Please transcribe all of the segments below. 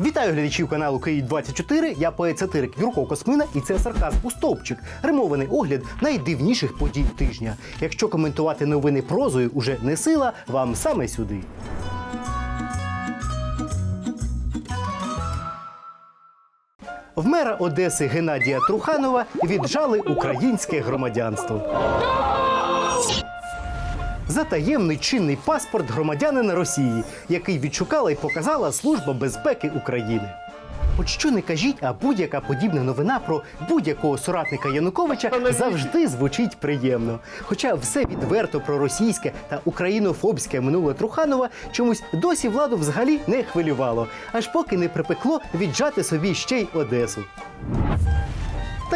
Вітаю глядачів каналу Київ 24 Я поет-сатирик Юрко Космина, і це сарказм у стовпчик. Римований огляд найдивніших подій тижня. Якщо коментувати новини прозою уже не сила, вам саме сюди. В мера Одеси Геннадія Труханова віджали українське громадянство. За таємний чинний паспорт громадянина Росії, який відшукала і показала Служба безпеки України. От що не кажіть, а будь-яка подібна новина про будь-якого соратника Януковича завжди звучить приємно. Хоча все відверто проросійське та українофобське минуле Труханова чомусь досі владу взагалі не хвилювало, аж поки не припекло віджати собі ще й Одесу.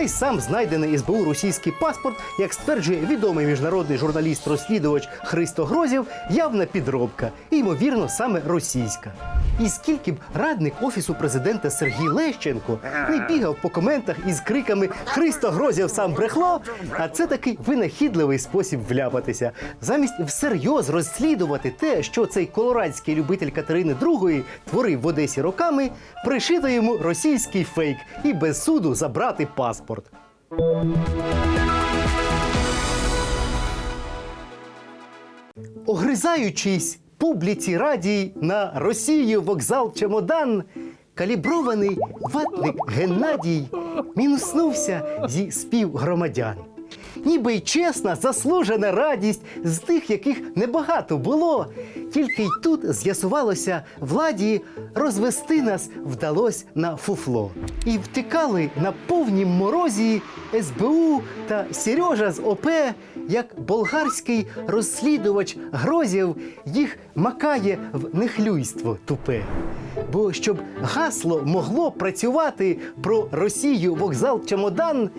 Та й сам знайдений СБУ російський паспорт, як стверджує відомий міжнародний журналіст-розслідувач Христо Грозєв, явна підробка, і, ймовірно, саме російська. І скільки б радник офісу президента Сергій Лещенко не бігав по коментах із криками Христо Грозєв сам брехло, а це такий винахідливий спосіб вляпатися. Замість всерйоз розслідувати те, що цей колорадський любитель Катерини II творив в Одесі роками, пришито йому російський фейк і без суду забрати паспорт. Огризаючись публіці радій на Росію вокзал чемодан, калібрований ватник Геннадій мінуснувся зі спів громадян. Ніби й чесна, заслужена радість з тих, яких небагато було. Тільки й тут з'ясувалося владі розвести нас вдалось на фуфло. І втикали на повнім морозі СБУ та Сережа з ОП, як болгарський розслідувач Грозєв їх макає в нехлюйство тупе. Бо щоб гасло могло працювати про Росію вокзал чемодан,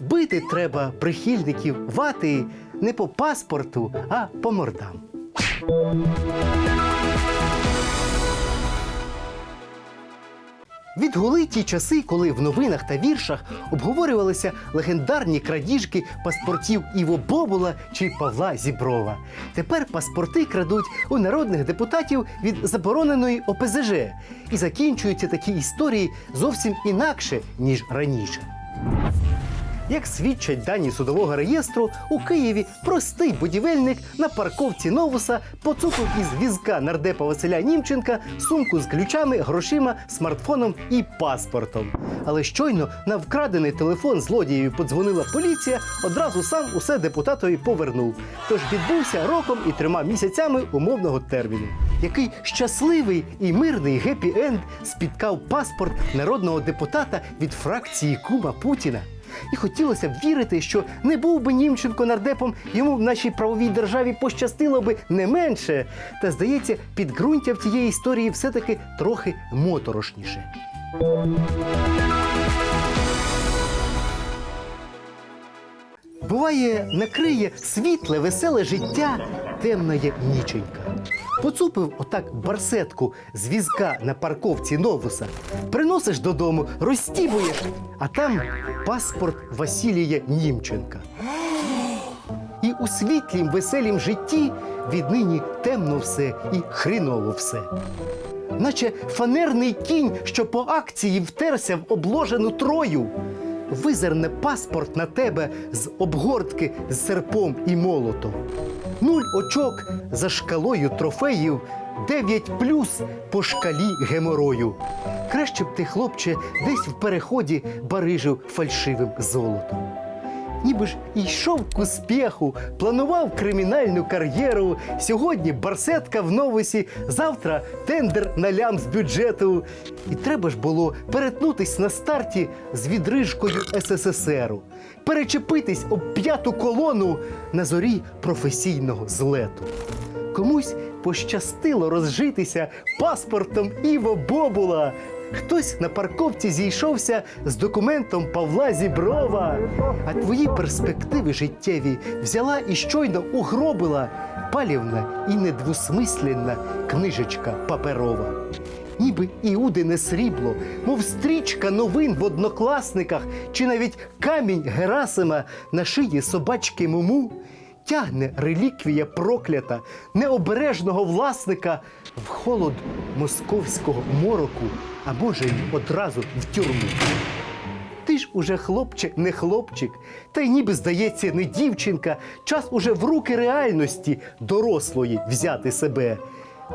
бити треба прихильників вати не по паспорту, а по мордам. Відгули ті часи, коли в новинах та віршах обговорювалися легендарні крадіжки паспортів Іво Бобула чи Павла Зіброва. Тепер паспорти крадуть у народних депутатів від забороненої ОПЗЖ і закінчуються такі історії зовсім інакше ніж раніше. Як свідчать дані судового реєстру, у Києві простий будівельник на парковці Новуса поцупив із візка нардепа Василя Німченка сумку з ключами, грошима, смартфоном і паспортом. Але щойно на вкрадений телефон злодієві подзвонила поліція, одразу сам усе депутатові повернув. Тож відбувся роком і трьома місяцями умовного терміну. Який щасливий і мирний гепі-енд спіткав паспорт народного депутата від фракції Кума Путіна. І хотілося б вірити, що не був би Німченко нардепом, йому в нашій правовій державі пощастило би не менше. Та здається, підґрунтя в тієї історії все-таки трохи моторошніше. Буває, накриє світле, веселе життя темної ніченька. Поцупив отак барсетку з візка на парковці Новуса, приносиш додому, розстібуєш, а там паспорт Василія Німченка. І у світлім, веселім житті віднині темно все і хріново все. Наче фанерний кінь, що по акції втерся в обложену трою. Визирне паспорт на тебе з обгортки з серпом і молотом. Нуль очок за шкалою трофеїв, дев'ять плюс по шкалі геморою. Краще б ти, хлопче, десь в переході барижив фальшивим золотом. Ніби ж йшов к успіху, планував кримінальну кар'єру. Сьогодні барсетка в новосі, завтра тендер на лям з бюджету. І треба ж було перетнутись на старті з відрижкою СССРу, перечепитись об п'яту колону на зорі професійного злету. Комусь пощастило розжитися паспортом Іво Бобула. Хтось на парковці зійшовся з документом Павла Зіброва, а твої перспективи життєві взяла і щойно угробила палівна і недвусмисленна книжечка паперова. Ніби іудине срібло, мов стрічка новин в однокласниках, чи навіть камінь Герасима на шиї собачки Муму. тягне реліквія проклята необережного власника в холод московського мороку, а може й одразу в тюрму. Ти ж уже хлопче, не хлопчик, та й ніби здається, не дівчинка, час уже в руки реальності дорослої взяти себе.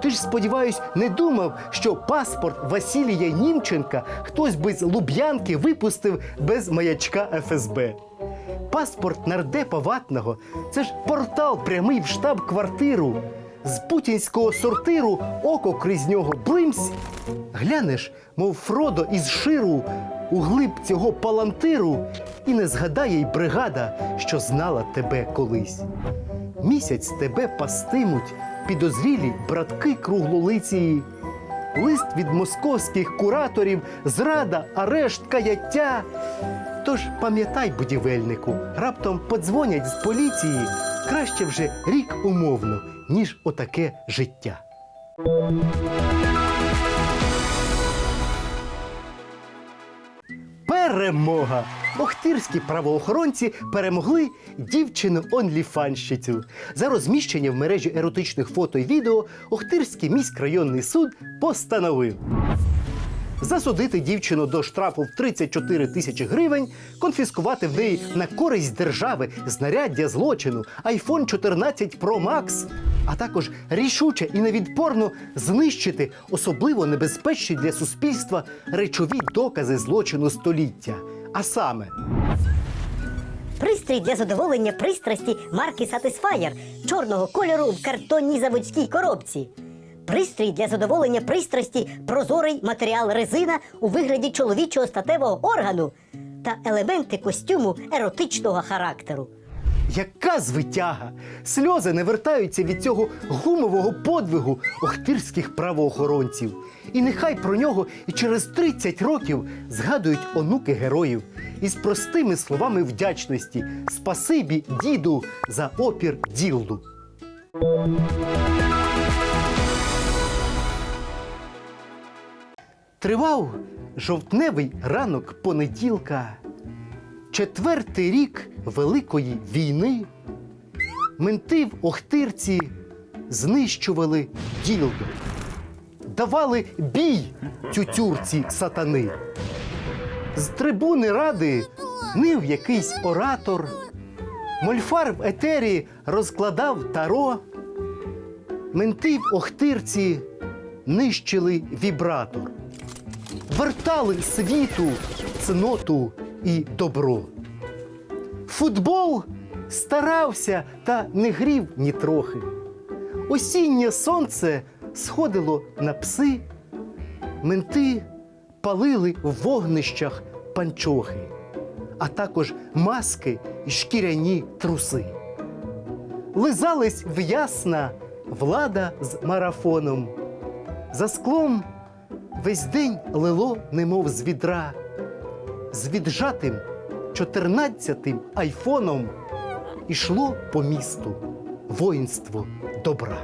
Ти ж, сподіваюсь, не думав, що паспорт Василія Німченка хтось би з Луб'янки випустив без маячка ФСБ. Паспорт нардепа ватного це ж портал прямий в штаб-квартиру. З путінського сортиру око крізь нього блимсь. Глянеш, мов Фродо із ширу, у глиб цього палантиру, і не згадає й бригада, що знала тебе колись. Місяць тебе пастимуть підозрілі братки круглолиці. Лист від московських кураторів, зрада, арешт, каяття. Тож пам'ятай, будівельнику, раптом подзвонять з поліції. Краще вже рік умовно, ніж отаке життя. Перемога! Охтирські правоохоронці перемогли дівчину онліфанщицю. За розміщення в мережі еротичних фото і відео Охтирський міськрайонний суд постановив засудити дівчину до штрафу в 34 тисячі гривень, конфіскувати в неї на користь держави знаряддя злочину iPhone 14 Pro Max, а також рішуче і невідпорно знищити особливо небезпечні для суспільства речові докази злочину століття. А саме Пристрій для задоволення пристрасті марки Satisfyer чорного кольору в картонній заводській коробці. Пристрій для задоволення пристрасті прозорий матеріал резина у вигляді чоловічого статевого органу та елементи костюму еротичного характеру. Яка звитяга! Сльози не вертаються від цього гумового подвигу охтирських правоохоронців. І нехай про нього і через 30 років згадують онуки героїв із простими словами вдячності Спасибі, діду, за опір ділду. Тривав жовтневий ранок понеділка. Четвертий рік Великої війни менти в Охтирці знищували ділдо, давали бій тютюрці сатани. З трибуни ради нив якийсь оратор, мольфар в етері розкладав таро. Менти в Охтирці нищили вібратор вертали світу цноту і добро. Футбол старався та не грів нітрохи. Осіннє сонце сходило на пси, менти палили в вогнищах панчохи, а також маски й шкіряні труси. Лизались в ясна влада з марафоном. За склом весь день лило, немов з відра, з віджатим чотирнадцятим айфоном ішло по місту воїнство добра.